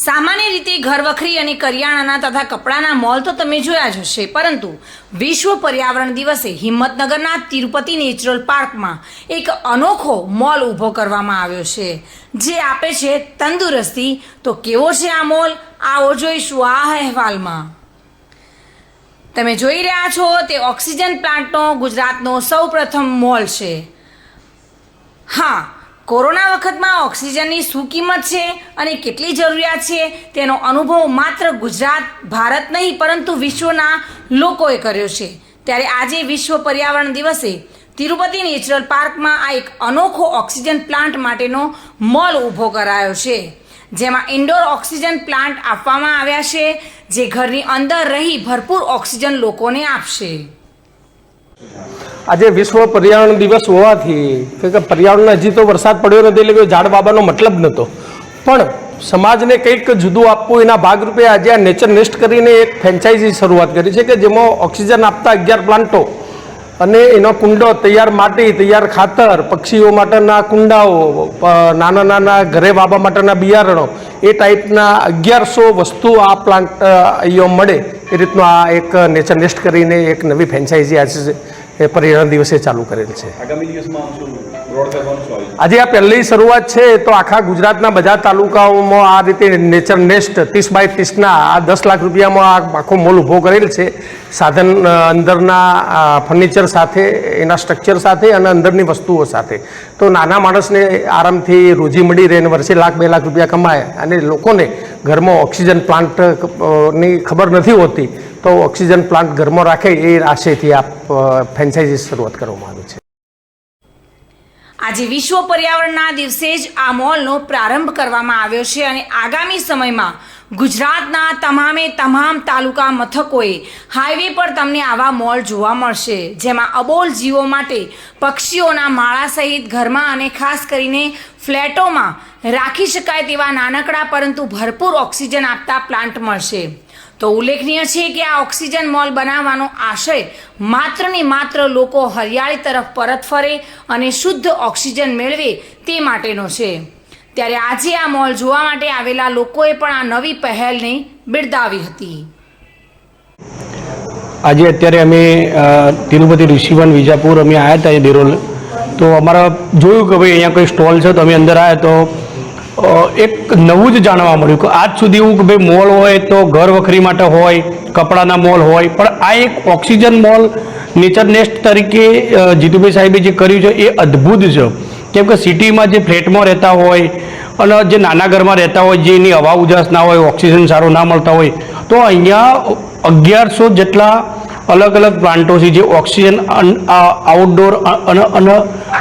સામાન્ય રીતે ઘરવખરી અને કરિયાણાના તથા કપડાના મોલ તો તમે જોયા જ હશે, પરંતુ વિશ્વ પર્યાવરણ દિવસે હિંમતનગરના તિરુપતિ નેચરલ પાર્કમાં એક અનોખો મોલ ઊભો કરવામાં આવ્યો છે. જે આપે છે તંદુરસ્તી. તો કેવો છે આ મોલ? આવો જોઈશું આ અહેવાલમાં. તમે જોઈ રહ્યા છો, તે ઓક્સિજન પ્લાન્ટનો ગુજરાતનો સૌપ્રથમ મોલ છે. હા કોરોના વખતમાં ઓક્સિજનની શું કિંમત છે અને કેટલી જરૂરિયાત છે તેનો અનુભવ માત્ર ગુજરાત, ભારત નહીં, પરંતુ વિશ્વના લોકોએ કર્યો છે. ત્યારે આજે વિશ્વ પર્યાવરણ દિવસે તિરુપતિ નેચરલ પાર્કમાં આ એક અનોખો ઓક્સિજન પ્લાન્ટ માટેનો મોલ ઊભો કરાયો છે. જેમાં ઇન્ડોર ઓક્સિજન પ્લાન્ટ આપવામાં આવ્યા છે, જે ઘરની અંદર રહી ભરપૂર ઓક્સિજન લોકોને આપશે. આજે વિશ્વ પર્યાવરણ દિવસ હોવાથી કે પર્યાવરણ હજી તો વરસાદ પડ્યો નથી એટલે ઝાડ બાબાનો મતલબ નહોતો. પણ સમાજને કંઈક જુદું આપવું એના ભાગરૂપે આજે આ નેચર નેસ્ટ કરીને એક ફ્રેન્ચાઇઝી શરૂઆત કરી છે કે જેમાં ઓક્સિજન આપતા અગિયાર પ્લાન્ટો અને એનો કુંડો તૈયાર માટી, તૈયાર ખાતર, પક્ષીઓ માટેના કુંડાઓ નાના નાના ઘરે વાવવા માટેના બિયારણો, એ ટાઈપના અગિયારસો વસ્તુ આ પ્લાન્ટ અહીંયા મળે. એ રીતનું આ એક નેચર નેસ્ટ કરીને એક નવી ફ્રેન્ચાઇઝી આજે એ પરિણામ દિવસે ચાલુ કરેલ છે. આજે આ પહેલી શરૂઆત છે તો આખા ગુજરાતના બધા તાલુકાઓમાં આ રીતે નેચર નેસ્ટ ત્રીસ બાય ત્રીસના આ દસ લાખ રૂપિયામાં આ આખો મોલ ઊભો કરેલ છે. સાધન અંદરના ફર્નિચર સાથે એના સ્ટ્રક્ચર સાથે અને અંદરની વસ્તુઓ સાથે. તો નાના માણસને આરામથી રોજી મળી રહે અને વર્ષે લાખ બે લાખ રૂપિયા કમાય અને લોકોને ઘરમાં ઓક્સિજન પ્લાન્ટની ખબર નથી હોતી, તો ઓક્સિજન પ્લાન્ટ ઘરમાં રાખે એ આશયથી આ ફ્રેન્ચાઇઝી શરૂઆત કરવામાં આવી છે. આજે વિશ્વ પર્યાવરણના દિવસે જ આ મોલનો પ્રારંભ કરવામાં આવ્યો છે અને આગામી સમયમાં ગુજરાતના તમામે તમામ તાલુકા મથકોએ હાઈવે પર તમને આવા મોલ જોવા મળશે, જેમાં અબોલ જીવો માટે પક્ષીઓના માળા સહિત ઘરમાં અને ખાસ કરીને ફ્લેટોમાં રાખી શકાય તેવા નાનકડા પરંતુ ભરપૂર ઓક્સિજન આપતા પ્લાન્ટ મળશે. તો ઉલ્લેખનીય છે કે આ ઓક્સિજન મોલ બનાવવાનો આશય માત્ર ને માત્ર લોકો હરિયાળી તરફ પરત ફરે અને શુદ્ધ ઓક્સિજન મેળવે તે માટેનો છે. ત્યારે આજે આ મોલ જોવા માટે આવેલા લોકોએ પણ આ નવી પહેલને બિરદાવી હતી. આજે અત્યારે અમે તિરુપતિ ઋષિવન વિજાપુર અમે આવ્યા હતા દેરોલ. તો અમારા જોયું કે ભાઈ અહીંયા કોઈ સ્ટોલ છે તો અમે અંદર આવ્યા તો એક નવું જ જાણવા મળ્યું કે આજ સુધી એવું કે ભાઈ મોલ હોય તો ઘર વખરી માટે હોય, કપડાના મોલ હોય, પણ આ એક ઓક્સિજન મોલ નેચર નેસ્ટ તરીકે જીતુભાઈ સાહેબે જે કર્યું છે એ અદ્ભુત છે. કેમ કે સિટીમાં જે ફ્લેટમાં રહેતા હોય અને જે નાના ઘરમાં રહેતા હોય, જે એની હવા ઉજાસ ના હોય, ઓક્સિજન સારો ના મળતા હોય, તો અહીંયા અગિયારસો જેટલા અલગ અલગ પ્લાન્ટો છે જે ઓક્સિજન આઉટડોર અને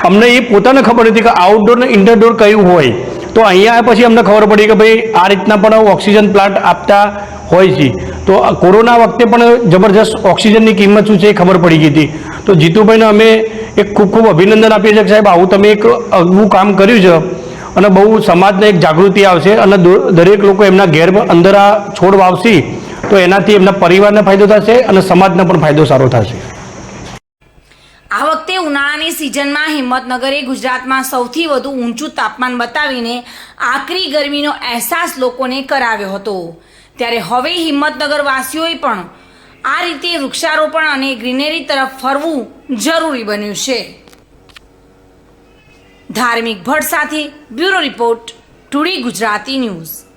અમને એ પોતાને ખબર હતી કે આઉટડોર ને ઇન્ડોર કયું હોય. તો અહીંયા પછી અમને ખબર પડી કે ભાઈ આ રીતના પણ ઓક્સિજન પ્લાન્ટ આપતા હોય છે. તો કોરોના વખતે પણ જબરજસ્ત ઓક્સિજનની કિંમત શું છે એ ખબર પડી ગઈ હતી. તો જીતુભાઈને અમે એક ખૂબ ખૂબ અભિનંદન આપીએ છીએ સાહેબ, આવું તમે એક અગવું કામ કર્યું છે અને બહુ સમાજને એક જાગૃતિ આવશે અને દરેક લોકો એમના ઘેર અંદર આ છોડ વાવશે તો એનાથી એમના પરિવારને ફાયદો થશે અને સમાજને પણ ફાયદો સારો થશે. ઉનાળાની સિઝનમાં હિંમતનગરે ગુજરાતમાં સૌથી વધુ ઊંચું તાપમાન બતાવીને આકરી ગરમીનો અહેસાસ લોકોને કરાવ્યો હતો. ત્યારે હવે હિંમતનગર વાસીઓએ પણ આ રીતે વૃક્ષારોપણ અને ગ્રીનરી તરફ ફરવું જરૂરી બન્યું છે. ધાર્મિક ભટ્ટ સાથે bureau report, today Gujarati news.